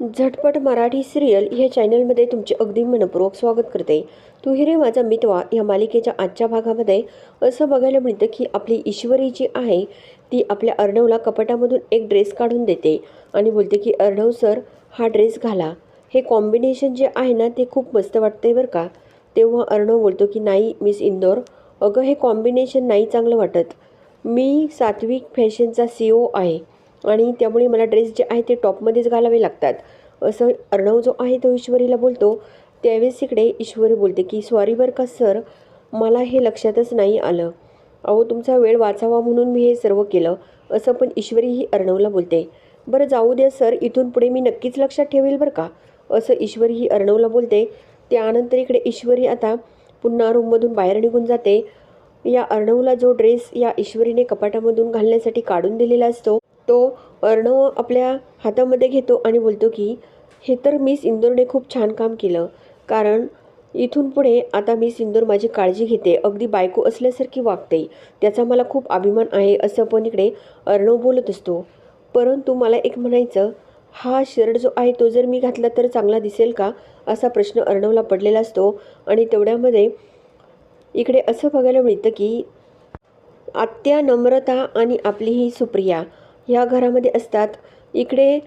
झटपट मराठी सिरियल ह्या चॅनलमध्ये तुमचे अगदी मनपूर्वक स्वागत करते. तू हिरे माझा मितवा या मालिकेच्या आजच्या भागामध्ये. असं बघायला मिळतं की आपली ईश्वरी जी आहे ती आपल्या अर्णवला कपाटामधून एक ड्रेस काढून देते आणि बोलते की अर्णव सर हा ड्रेस घाला. हे कॉम्बिनेशन जे आहे ना ते खूप मस्त वाटते बरं का. तेव्हा अर्णव बोलतो की नाही मिस इंदोर. अगं हे कॉम्बिनेशन नाही चांगलं वाटत. मी सात्विक फॅशनचा सी ओ आहे. आणि त्यामुळे मला ड्रेस जे आहे ते टॉपमध्येच घालावे लागतात. असं अर्णव जो आहे तो ईश्वरीला बोलतो. त्यावेळेस इकडे ईश्वरी बोलते की सॉरी बरं का सर मला हे लक्षातच नाही आलं. अहो तुमचा वेळ वाचावा म्हणून मी हे सर्व केलं. असं पण ईश्वरी ही अर्णवला बोलते. बरं जाऊ द्या सर इथून पुढे मी नक्कीच लक्षात ठेवेल बरं का. असं ईश्वरी ही अर्णवला बोलते. त्यानंतर इकडे ईश्वरी आता पुन्हा रूममधून बाहेर निघून जाते. या अर्णवला जो ड्रेस या ईश्वरीने कपाटामधून घालण्यासाठी काढून दिलेला असतो तो अर्णव आपल्या हातामध्ये घेतो आणि बोलतो की हे तर मिस इंदोरने खूप छान काम केलं. कारण इथून पुढे आता मिस इंदोर माझी काळजी घेते. अगदी बायको असल्यासारखी वागते. त्याचा मला खूप अभिमान आहे असं पण इकडे अर्णव बोलत असतो. परंतु मला एक म्हणायचं हा शर्ट जो आहे तो जर मी घातला तर चांगला दिसेल का? असा प्रश्न अर्णवला पडलेला असतो. आणि तेवढ्यामध्ये इकडे असं बघायला मिळतं की आत्या नम्रता आणि आपली ही सुप्रिया. ह्या घरामध्ये असतात. इकडे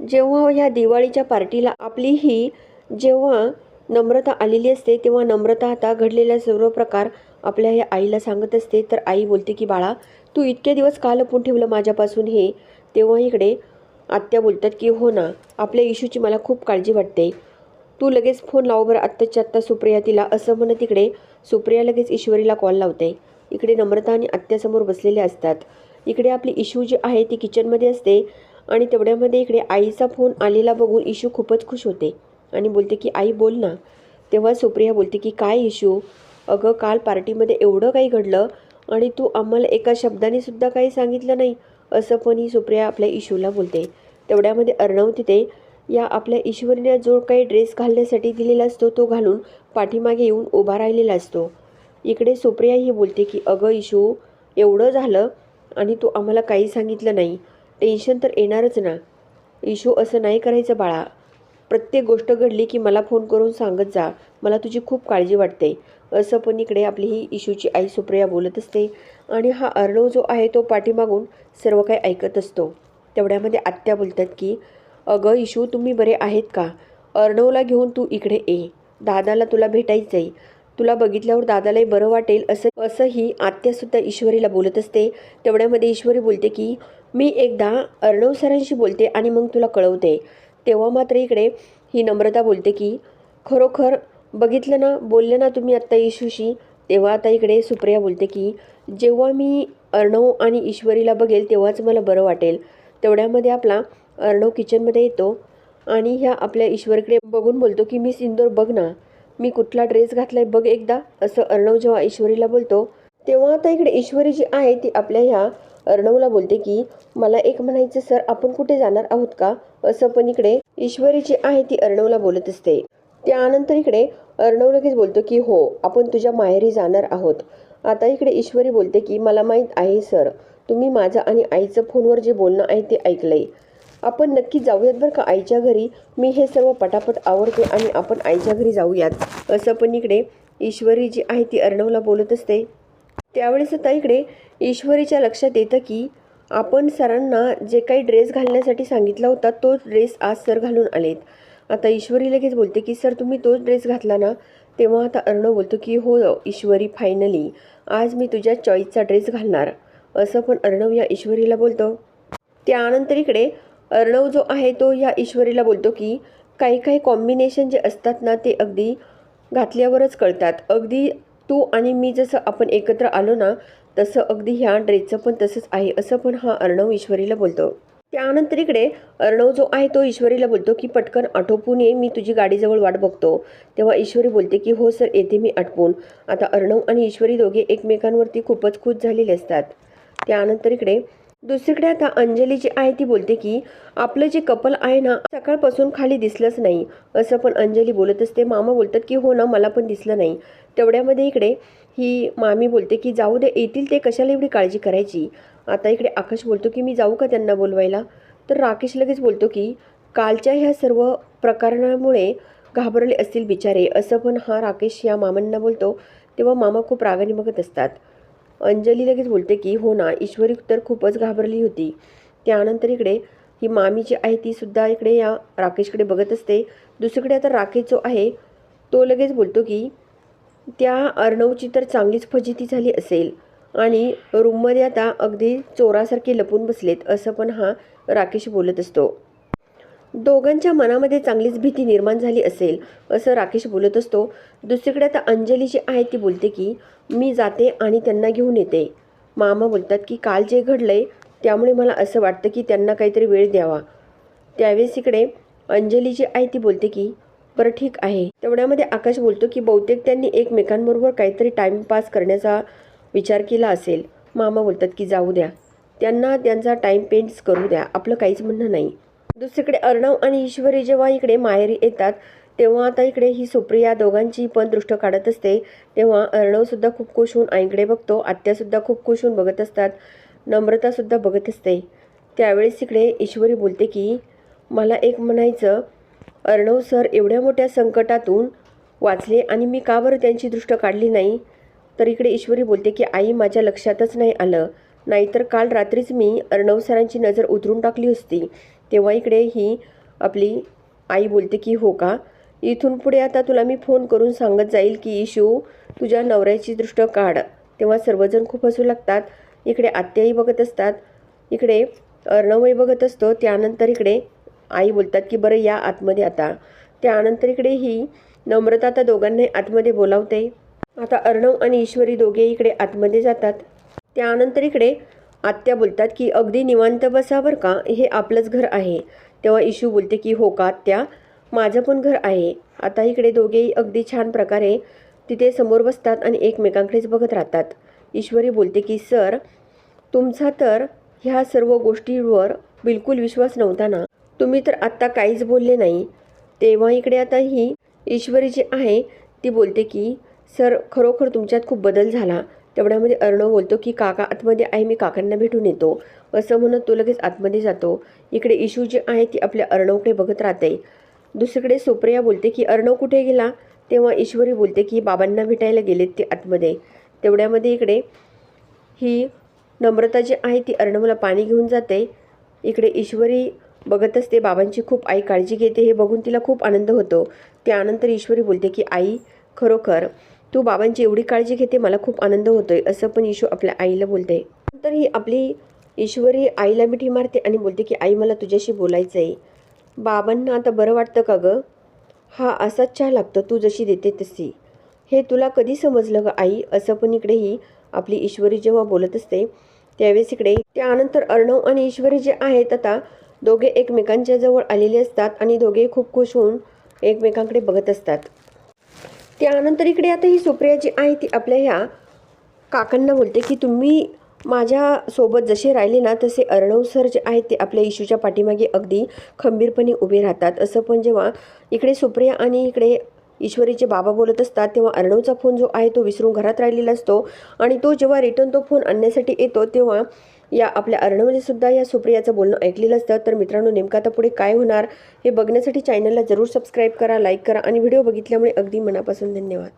जेव्हा ह्या दिवाळीच्या पार्टीला आपली ही जेव्हा नम्रता आलेली असते तेव्हा नम्रता आता घडलेला सर्व प्रकार आपल्या ह्या आईला सांगत असते. तर आई बोलते की बाळा तू इतके दिवस का लपून ठेवलं माझ्यापासून हे? तेव्हा इकडे आत्या बोलतात की हो ना आपल्या इशूची मला खूप काळजी वाटते. तू लगेच फोन लाव बरं आत्ताच्या आत्ता सुप्रिया तिला. असं म्हणत इकडे सुप्रिया लगेच ईश्वरीला कॉल लावते. इकडे नम्रता आणि आत्यासमोर बसलेले असतात. इकडे आपली इशू जी आहे ती किचनमध्ये असते आणि तेवढ्यामध्ये इकडे आईचा फोन आलेला बघून इशू खूपच खुश होते. आणि बोलते की आई बोल ना. तेव्हा सुप्रिया बोलते की काय इशू? अगं काल पार्टीमध्ये एवढं काही घडलं आणि तू आम्हाला एका शब्दाने सुद्धा काही सांगितलं नाही. असं पण ही सुप्रिया आपल्या इशूला बोलते. तेवढ्यामध्ये अर्णव तिथे या आपल्या ईश्वरीने जो काही ड्रेस घालण्यासाठी दिलेला असतो तो घालून पाठीमागे येऊन उभा राहिलेला असतो. इकडे सुप्रिया ही बोलते की अगं इशू एवढं झालं आणि तू आम्हाला काही सांगितलं नाही. टेन्शन तर येणारच ना. इशू असं नाही करायचं बाळा. प्रत्येक गोष्ट घडली की मला फोन करून सांगत जा. मला तुझी खूप काळजी वाटते. असं पण इकडे आपली ही इशूची आई सुप्रिया बोलत असते. आणि हा अर्णव जो आहे तो पाठीमागून सर्व काही ऐकत असतो. तेवढ्यामध्ये आत्या बोलतात की अगं इशू तुम्ही बरे आहेत का? अर्णवला घेऊन तू इकडे ये. दादाला तुला भेटायचं आहे तुला बघितल्यावर दादालाही बरं वाटेल असं असंही आत्यासुद्धा ईश्वरीला बोलत असते. तेवढ्यामध्ये ईश्वरी बोलते की मी एकदा अर्णव सरांशी बोलते आणि मग तुला कळवते. तेव्हा मात्र इकडे ही नम्रता बोलते की खरोखर बघितलं ना बोलले ना तुम्ही आत्ता ईशूशी तेव्हा आता इकडे सुप्रिया बोलते की जेव्हा मी अर्णव आणि ईश्वरीला बघेल तेव्हाच मला बरं वाटेल. तेवढ्यामध्ये आपला अर्णव किचनमध्ये येतो आणि ह्या आपल्या ईश्वरकडे बघून बोलतो की मी सिंदूर बघ ना मी कुठला ड्रेस घातलाय बघ एकदा असं अर्णव जेव्हा ईश्वरीला बोलतो तेव्हा आता इकडे ईश्वरी जी आहे ती आपल्या ह्या अर्णवला बोलते की मला एक म्हणायचं सर आपण कुठे जाणार आहोत का? असं पण इकडे ईश्वरी जी आहे ती अर्णवला बोलत असते. त्यानंतर इकडे अर्णव लगेच बोलतो की हो आपण तुझ्या माहेरी जाणार आहोत. आता इकडे ईश्वरी बोलते की मला माहीत आहे सर तुम्ही माझं आणि आईचं फोनवर जे बोलणं आहे ते ऐकलंय. आपण नक्की जाऊयात बरं का आईच्या घरी. मी हे सर्व पटापट आवडते आणि आपण आईच्या घरी जाऊयात. असं पण इकडे ईश्वरी जी आहे ती अर्णवला बोलत असते. त्यावेळेस आता इकडे ईश्वरीच्या लक्षात येतं की आपण सरांना जे काही ड्रेस घालण्यासाठी सांगितला होता तोच ड्रेस आज सर घालून आलेत. आता ईश्वरी लगेच बोलते की सर तुम्ही तोच ड्रेस घातला ना? तेव्हा आता अर्णव बोलतो की हो ईश्वरी फायनली. आज मी तुझ्या चॉईसचा ड्रेस घालणार. असं पण अर्णव या ईश्वरीला बोलतो. त्यानंतर इकडे अर्णव जो आहे तो या ईश्वरीला बोलतो की काही काही कॉम्बिनेशन जे असतात ना ते अगदी घातल्यावरच कळतात. अगदी तू आणि मी जसं आपण एकत्र आलो ना तसं अगदी ह्या ड्रेसचं पण तसंच आहे असं पण हा अर्णव ईश्वरीला बोलतो. त्यानंतर इकडे अर्णव जो आहे तो ईश्वरीला बोलतो की पटकन आटोपून ये मी तुझी गाडीजवळ वाट बघतो. तेव्हा ईश्वरी बोलते की हो सर येते मी आटपून. आता अर्णव आणि ईश्वरी दोघे एकमेकांवरती खूपच खुश झालेले असतात. त्यानंतर इकडे दुसरीकडे आता अंजली जी आहे ती बोलते की आपलं जे कपल आहे ना सकाळपासून खाली दिसलंच नाही. असं पण अंजली बोलत असते मामा बोलतात की हो ना मला पण दिसलं नाही. तेवढ्यामध्ये इकडे ही मामी बोलते की जाऊ दे येतील ते कशाला एवढी काळजी करायची? आता इकडे आकाश बोलतो की मी जाऊ का त्यांना बोलवायला? तर राकेश लगेच बोलतो की कालच्या ह्या सर्व प्रकरणामुळे घाबरले असतील बिचारे. असं पण हा राकेश या मामांना बोलतो. तेव्हा मामा खूप रागाने बघत असतात. अंजली लगेच बोलते की हो ना ईश्वरी तर खूपच घाबरली होती. त्यानंतर इकडे ही मामी जी आहे ती सुद्धा इकडे या राकेशकडे बघत असते. दुसरीकडे आता राकेश जो आहे तो लगेच बोलतो की त्या अर्णवची तर चांगलीच फजिती झाली असेल. आणि रूममध्ये आता अगदी चोरासारखे लपून बसलेत असं पण हा राकेश बोलत असतो. दोघांच्या मनामध्ये चांगलीच भीती निर्माण झाली असेल असं राकेश बोलत असतो. दुसरीकडे आता अंजली जी आहे ती बोलते की मी जाते आणि त्यांना घेऊन येते. मामा बोलतात की काल जे घडलंय त्यामुळे मला असं वाटतं की त्यांना काहीतरी वेळ द्यावा. त्यावेळेस इकडे अंजली जी आहे ती बोलते की बरं ठीक आहे. तेवढ्यामध्ये आकाश बोलतो की बहुतेक त्यांनी एकमेकांबरोबर काहीतरी टाईमपास करण्याचा विचार केला असेल. मामा बोलतात की जाऊ द्या. त्यांना त्यांचा टाईम पेंट्स करू द्या. आपलं काहीच म्हणणं नाही. दुसरीकडे अर्णव आणि ईश्वरी जेव्हा इकडे माहेरी येतात तेव्हा आता इकडे ही सुप्रिया दोघांची पण दृष्ट काढत असते. तेव्हा अर्णवसुद्धा खूप खुश होऊन आईकडे बघतो. आत्यासुद्धा खूप खुश होऊन बघत असतात. नम्रतासुद्धा बघत असते. त्यावेळेस इकडे ईश्वरी बोलते की मला एक म्हणायचं. अर्णव सर एवढ्या मोठ्या संकटातून वाचले आणि मी का बरं त्यांची दृष्ट काढली नाही? तर इकडे ईश्वरी बोलते की आई माझ्या लक्षातच नाही आलं. नाहीतर काल रात्रीच मी अर्णव सरांची नजर उतरून टाकली असती. तेव्हा इकडे ही आपली आई बोलते की हो का? इथून पुढे आता तुला मी फोन करून सांगत जाईल की इशू तुझ्या नवऱ्याची दृष्ट काढ. तेव्हा सर्वजण खूप हसू लागतात. इकडे आत्याही बघत असतात. इकडे अर्णवही बघत असतो. त्यानंतर इकडे आई बोलतात की बरं या आतमध्ये आता. त्यानंतर इकडे ही नम्रता आता दोघांनाही आतमध्ये बोलावते. आता अर्णव आणि ईश्वरी दोघे इकडे आतमध्ये जातात. त्यानंतर इकडे आत्या बोलतात की अगदी निवांत बसा बरं का हे आपलंच घर आहे. तेव्हा इशू बोलते की हो का आत्या? माझं पण घर आहे. आता इकडे दोघेही अगदी छान प्रकारे तिथे समोर बसतात आणि एकमेकांकडेच बघत राहतात. ईश्वरी बोलते की सर तुमचा तर ह्या सर्व गोष्टींवर बिलकुल विश्वास नव्हता ना? तुम्ही तर आत्ता काहीच बोलले नाही. तेव्हा इकडे आता ही ईश्वरी जी आहे ती बोलते की सर खरोखर तुमच्यात खूप बदल झाला. तेवढ्यामध्ये अर्णव बोलतो की काका आतमध्ये आहे मी काकांना भेटून येतो. असं म्हणत तो लगेच आतमध्ये जातो. इकडे इशू जी आहे ती आपल्या अर्णवकडे बघत राहते. दुसरीकडे सुप्रिया बोलते की अर्णव कुठे गेला? तेव्हा ईश्वरी बोलते की बाबांना भेटायला गेलेत ते आतमध्ये. तेवढ्यामध्ये इकडे ही नम्रता जी आहे ती अर्णवला पाणी घेऊन जाते. इकडे ईश्वरी बघत असते बाबांची खूप आई काळजी घेते हे बघून तिला खूप आनंद होतो. त्यानंतर ईश्वरी बोलते की आई खरोखर तू बाबांची एवढी काळजी घेते मला खूप आनंद होतोय असं पण ईशू आपल्या आईला बोलते. नंतर ही आपली ईश्वरी आईला मिठी मारते आणि बोलते की आई मला तुझ्याशी बोलायचं आहे बाबांना आता बरं वाटतं का गं? हा असाच चहा लागतो तू जशी देते तशी. हे तुला कधी समजलं ग आई? असं पण इकडे ही आपली ईश्वरी जेव्हा बोलत असते त्यावेळेस इकडे त्यानंतर अर्णव आणि ईश्वरी जे आहेत आता दोघे एकमेकांच्या जवळ आलेले असतात आणि दोघे खूप खुश होऊन एकमेकांकडे बघत असतात. त्यानंतर इकडे आता ही सुप्रिया जी आहे ती आपल्या ह्या काकांना बोलते की तुम्ही माझ्यासोबत जसे राहिले ना तसे अर्णव सर जे आहेत ते आपल्या इशूच्या पाठीमागे अगदी खंबीरपणे उभे राहतात. असं पण जेव्हा इकडे सुप्रिया आणि इकडे ईश्वरीचे बाबा बोलत असतात तेव्हा अर्णवचा फोन जो आहे तो विसरून घरात राहिलेला असतो. आणि तो जेव्हा रिटर्न तो फोन आणण्यासाठी येतो तेव्हा या आपल्या अर्णवने सुद्धा या सुप्रियाचं बोलणं ऐकलेलं असतं. तर मित्रांनो नेमकं आता पुढे काय होणार हे बघण्यासाठी चॅनलला जरूर सबस्क्राईब करा लाईक करा आणि व्हिडिओ बघितल्यामुळे अगदी मनापासून धन्यवाद.